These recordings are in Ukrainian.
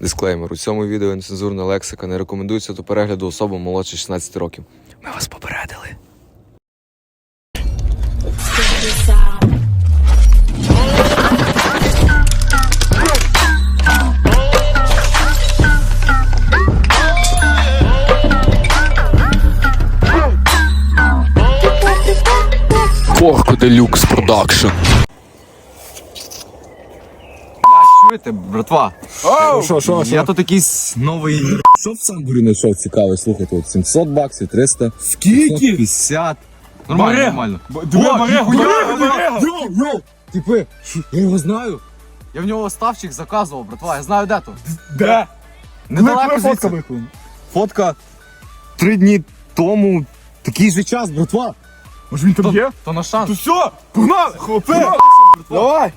Дисклеймер. У цьому відео нецензурна лексика не рекомендується до перегляду особам молодше 16 років. Ми вас попередили. Корко Делюкс Продакшн. Чуєте, братва? Що, що, Я тут якийсь новий. Що в самбурі знайшов цікаве? Слухайте, от 700 баксів, 300. Скільки? 50. Нормально, нормально. Диви, О, Марего, Йо, йо! Типи, я його знаю. Я в нього ставчик заказував, братва, я знаю де то. Де? Недалеко фотка звідси. Фотка три дні тому. Такий же час, братва. Може він там є? То на шанс. все, погнали, хлопці. Давай.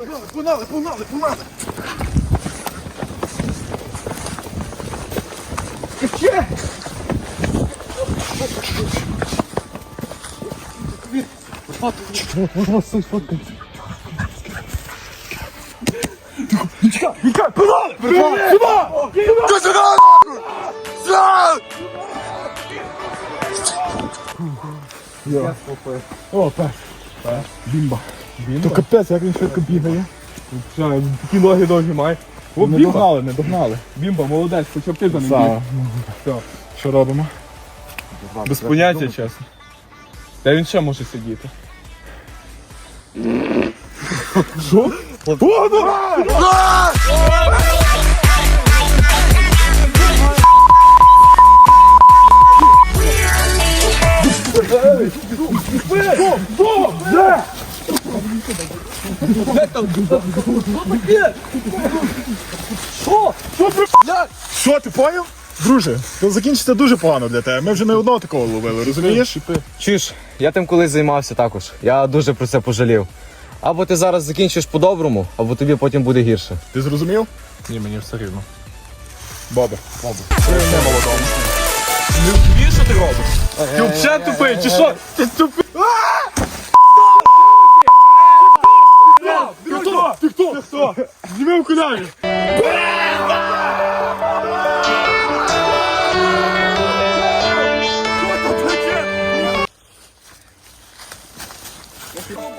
Погнали, погнали, погнали. О, пес. Бімба. То капець, як він швидко бігає. Такі ноги довгі має. О, не догнали, не догнали. Бімба, молодець, хоча б ти за ним біг. Все, що робимо? Без поняття, чесно. Де він ще може сидіти? Що? О, давай! Що, ти поняв? Друже, то закінчиться дуже погано для тебе. Ми вже не одного такого ловили, розумієш? Чуєш, я тим колись займався також. Я дуже про це пожалів. Або ти зараз закінчиш по-доброму, або тобі потім буде гірше. Ти зрозумів? Ні, мені все рівно. Бобе. Ти не молодому. Розумієш, що ти робиш? Ти взагалі тупий, чи що? Ти тупий. Ти хто? Хто? Зніми окуляри.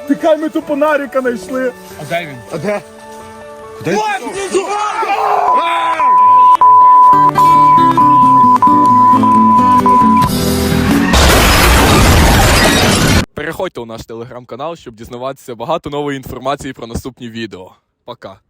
Тикай, ми тупо наріка знайшли. А де він? А де? Переходьте у наш телеграм-канал, щоб дізнаватися багато нової інформації про наступні відео. Пока.